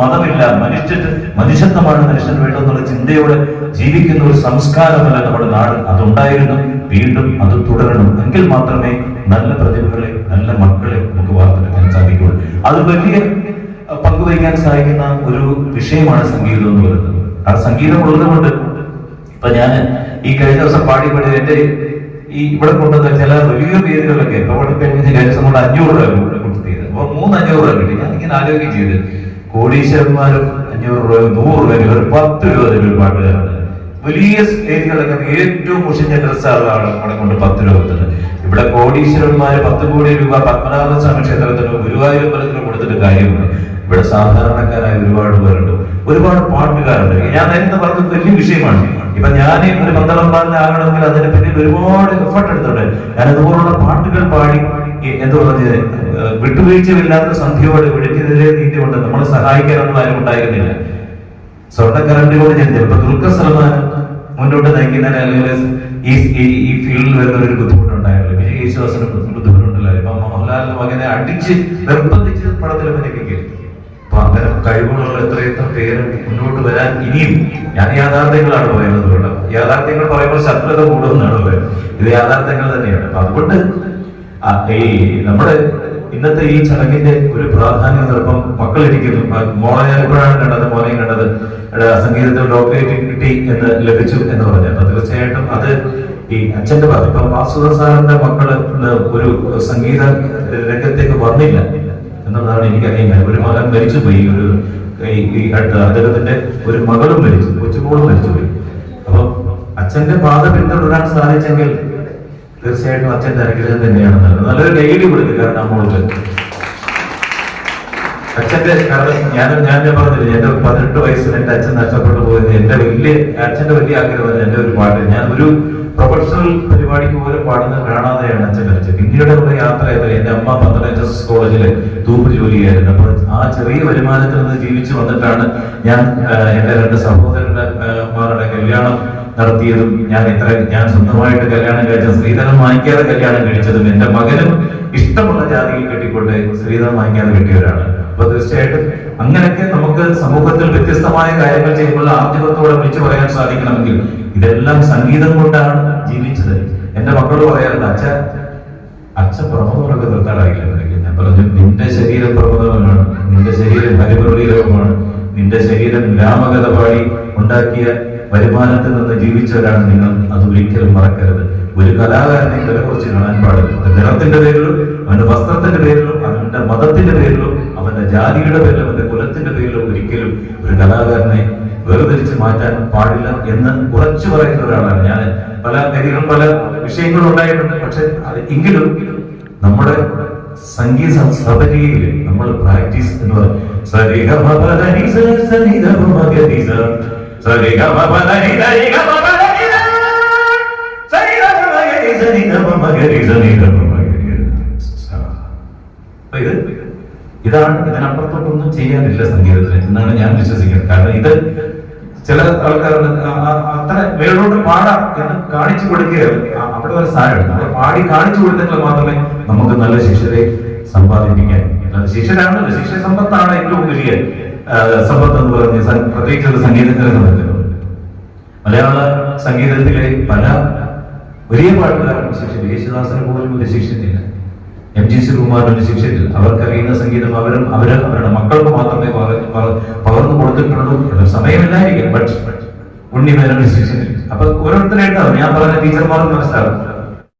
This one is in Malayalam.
മതമില്ല. മനുഷ്യ മനുഷ്യത്വമാണ് മനുഷ്യൻ വേണ്ടെന്നുള്ള ചിന്തയോടെ ജീവിക്കുന്ന ഒരു സംസ്കാരമല്ല നമ്മുടെ നാട്. അതുണ്ടായിരുന്നു വീണ്ടും അത് തുടരണം. എങ്കിൽ മാത്രമേ നല്ല പ്രതിഭകളെ നല്ല മക്കളെ നമുക്ക് വാർത്തെടുക്കാൻ സാധിക്കുള്ളൂ. അത് വലിയ പങ്കുവഹിക്കാൻ സഹായിക്കുന്ന ഒരു വിഷയമാണ് സംഗീതം എന്ന് പറയുന്നത്. ആ സംഗീതം ഉള്ളതുകൊണ്ട് ഇപ്പൊ ഞാൻ ഈ കഴിഞ്ഞ ദിവസം പാടി പാടി എന്റെ ഈ ഇവിടെ കൊണ്ടുവന്ന ചില വലിയ പേരുകളൊക്കെ ഇപ്പൊ കഴിഞ്ഞ ദിവസം കൊണ്ട് അഞ്ഞൂറ് രൂപ കൊടുത്തു അപ്പൊ മൂന്ന് അഞ്ഞൂറ് രൂപ കിട്ടി. ഞാൻ ഇങ്ങനെ ആലോചിക്കുകയും ചെയ്ത്. കോടീശ്വരന്മാരും അഞ്ഞൂറ് രൂപ നൂറ് രൂപ ഒരു പത്ത് രൂപ തമ്മിൽ പാട്ടുകാരാണ് വലിയ സ്റ്റേജുകളൊക്കെ ഏറ്റവും മുഷിഞ്ഞ ഡ്രസ്സാണ് അവിടെ കൊണ്ട് പത്ത് രൂപ ഇവിടെ കോടീശ്വരന്മാര് പത്ത് കോടി രൂപ പത്മനാഭ സ്വാമി ഗുരുവായൂർ ഗുരുവായൂരമ്പലത്തിനോ കൊടുത്തിട്ട് കാര്യമുണ്ട് ഇവിടെ സാധാരണക്കാരായ ഒരുപാട് പേരുണ്ട്. ഒരുപാട് പാട്ടുകാരുണ്ട്. ഞാൻ നേരത്തെ പറഞ്ഞത് വലിയ വിഷയമാണ്. ഇപ്പൊ ഞാൻ ഒരു പന്തളം പന്തളംപാലിനാകണമെങ്കിൽ അതിനെ പറ്റി ഒരുപാട് എഫർട്ട് എടുത്തിട്ടുണ്ട്. ഞാൻ അതുപോലുള്ള പാട്ടുകൾ പാടി എന്ത് പറഞ്ഞത്? വിട്ടുവീഴ്ചയില്ലാത്ത സന്ധ്യയോട് വിളിക്കുന്നതിലെ നീതി കൊണ്ട് നമ്മളെ സഹായിക്കാനൊന്നും ആരും ഉണ്ടായിരുന്നില്ല. സ്വർണക്കരണ്ടിലൂടെ ഞാൻ ചിലപ്പോൾ ദുൽഖർ സൽമാൻ മുന്നോട്ട് നയിക്കുന്ന ഈ ഈ- ഫീൽഡിൽ വരുന്ന ഒരു ബുദ്ധിമുട്ടുണ്ടായിരുന്നു വിജയ് യേശുദാസിന് ബുദ്ധിമുട്ടുണ്ടായിരുന്നു ഇപ്പൊ മോഹൻലാലിന്റെ മകനെ അടിച്ച് നിർബന്ധിച്ച് പടത്തിൽ അഭിനയിക്കുകയും. അപ്പൊ അങ്ങനെ കഴിവുകളുള്ള എത്രയെത്ര പേര് മുന്നോട്ട് വരാൻ ഇനിയും ഞാൻ യാഥാർത്ഥ്യങ്ങളാണ് പറയുന്നത് യാഥാർത്ഥ്യങ്ങൾ പറയുമ്പോൾ ശത്രുത കൂടുമെന്നാണ് പറയുന്നത്. ഇത് യാഥാർത്ഥ്യങ്ങൾ തന്നെയാണ്. അപ്പൊ അതുകൊണ്ട് ഈ നമ്മുടെ ഇന്നത്തെ ഈ ചടങ്ങിന്റെ ഒരു പ്രാധാന്യം ചിലപ്പം മക്കളിരിക്കുന്നു. മോളെ ഞാൻ കണ്ടത് മോനെയും കണ്ടത്. സംഗീതത്തിൽ ഡോക്ടറേറ്റ് കിട്ടി എന്ന് ലഭിച്ചു എന്ന് പറഞ്ഞു. അപ്പൊ തീർച്ചയായിട്ടും അത് ഈ അച്ഛന്റെ ഭാഗം. ഇപ്പൊ വാസുദ സാറിന്റെ മക്കൾ ഒരു സംഗീത രംഗത്തേക്ക് വന്നില്ല എന്നുള്ളതാണ് എനിക്കറിയാൻ ഒരു മകൻ മരിച്ചുപോയി. ഒരു ഈ അടുത്ത അദ്ദേഹത്തിന്റെ ഒരു മകളും മരിച്ചു കൊച്ചുമോളും മരിച്ചുപോയി. അപ്പൊ അച്ഛന്റെ പാത പിന്തുടരാൻ സാധിച്ചെങ്കിൽ തീർച്ചയായിട്ടും അച്ഛന്റെ അനുഗ്രഹം തന്നെയാണ് നല്ലത്. നല്ലൊരു ഡെയിലി കൊടുക്കുക കാരണം നമ്മൾക്ക്. അച്ഛന്റെ കാരണം ഞാൻ ഞാൻ ഞാൻ പറഞ്ഞില്ല എന്റെ പതിനെട്ട് വയസ്സിൽ എന്റെ അച്ഛൻ നഷ്ടപ്പെട്ടു പോയത് എന്റെ വലിയ അച്ഛന്റെ വലിയ ആഗ്രഹമല്ല എന്റെ ഒരു പാട്ട്. ഞാൻ ഒരു പ്രൊഫഷണൽ പരിപാടിക്ക് പോലും പാടുന്നത് കാണാതെയാണ് അച്ഛൻ മരിച്ചത്. പിന്നീടുള്ള യാത്രയത് എന്റെ അമ്മ പന്ത്രണ്ട് എച്ച് എസ് കോളേജിൽ തൂപ്പ് ജോലിയായിരുന്നു. അപ്പൊ ആ ചെറിയ വരുമാനത്തിൽ നിന്ന് ജീവിച്ചു വന്നിട്ടാണ് ഞാൻ എന്റെ രണ്ട് സഹോദരന്റെ ആ, മാരുടെ കല്യാണം നടത്തിയതും ഞാൻ ഇത്ര ഞാൻ സ്വന്തമായിട്ട് കല്യാണം കഴിച്ച സ്ത്രീധനം വാങ്ങിക്കാതെ കല്യാണം കഴിച്ചതും എന്റെ മകനും ഇഷ്ടമുള്ള ജാതിയിൽ കെട്ടിക്കൊണ്ട് സ്ത്രീധനം വാങ്ങിക്കാതെ കെട്ടിയവരാണ്. അപ്പൊ തീർച്ചയായിട്ടും അങ്ങനെയൊക്കെ നമുക്ക് സമൂഹത്തിൽ വ്യത്യസ്തമായ കാര്യങ്ങൾ ചെയ്യുമ്പോൾ ആർജവത്തോടെ വിളിച്ചു പറയാൻ സാധിക്കണമെങ്കിൽ ഇതെല്ലാം സംഗീതം കൊണ്ടാണ് ജീവിച്ചത്. എന്റെ മക്കളോട് പറയാറുണ്ട് അച്ഛ അച്ഛ പ്രമുഖങ്ങളൊക്കെ നിർത്താറായില്ല? ഞാൻ പറഞ്ഞു നിന്റെ ശരീരം പ്രമോദമാണ് നിന്റെ ശരീരം ഹരിപ്രതീരവുമാണ് നിന്റെ ശരീരം രാമകഥ പാടി ഉണ്ടാക്കിയ വരുമാനത്തിൽ നിന്ന് ജീവിച്ചവരാണ് നിങ്ങൾ. അത് ഒരിക്കലും മറക്കരുത്. ഒരു കലാകാരനെ വില കുറച്ച് കാണാൻ പാടില്ല. നിറത്തിന്റെ പേരിലും അവന്റെ വസ്ത്രത്തിന്റെ പേരിലും അവന്റെ മതത്തിന്റെ പേരിലും അവന്റെ ജാതിയുടെ പേരിലും അവന്റെ കുലത്തിന്റെ പേരിലും ഒരിക്കലും ഒരു കലാകാരനെ വേർതിരിച്ച് മാറ്റാൻ പാടില്ല എന്ന് ഉറച്ചു പറയുന്ന ഒരാളാണ് ഞാൻ. പല കാര്യങ്ങളും പല വിഷയങ്ങളും ഉണ്ടായിട്ടുണ്ട്. പക്ഷെ എങ്കിലും നമ്മുടെ സംഗീത സബരിയിൽ നമ്മൾ പ്രാക്ടീസ് എന്ന് പറയും ഇതാണ് ഇതിനപ്പുറത്തോട്ടൊന്നും ചെയ്യാനില്ല സംഗീതത്തിന് എന്നാണ് ഞാൻ വിശ്വസിക്കുന്നത്. കാരണം ഇത് ചില ആൾക്കാർ അത്ര മേളോട്ട് പാടാം എന്ന് കാണിച്ചു കൊടുക്കുകയാണ്. അവിടെ ഒരു സാരമുണ്ട് പാടി കാണിച്ചു കൊടുത്തെങ്കിൽ മാത്രമേ നമുക്ക് നല്ല ശിക്ഷരെ സമ്പാദിപ്പിക്കാൻ. ശിക്ഷരാണ് ശിക്ഷ സമ്പത്താണ് ഏറ്റവും വലിയ സമ്പത്ത് എന്ന് പറഞ്ഞ പ്രത്യേകിച്ച് ഒരു സംഗീതജ്ഞരെ സംബന്ധിച്ചു മലയാള സംഗീതത്തിലെ പല വലിയ പാട്ടുകാരും ശിക്ഷിച്ചു യേശുദാസിന് പോലും ഒരു ശിക്ഷിച്ചില്ല എം ജി ശ്രീകുമാറിന് ഒരു ശിക്ഷയില്ല അവർക്കറിയുന്ന സംഗീതം അവരും അവർ അവരുടെ മക്കൾക്ക് മാത്രമേ പകർ- പകർ- പകർന്നു കൊടുത്തിട്ടുള്ളൂ സമയമില്ലായിരിക്കും. ബട്ട് ഉണ്ണി മേനൊരു ശിക്ഷനില്ല അപ്പൊ ഓരോരുത്തരായിട്ടാവും ഞാൻ പറഞ്ഞ ടീച്ചർമാർക്ക് മനസ്സിലാവും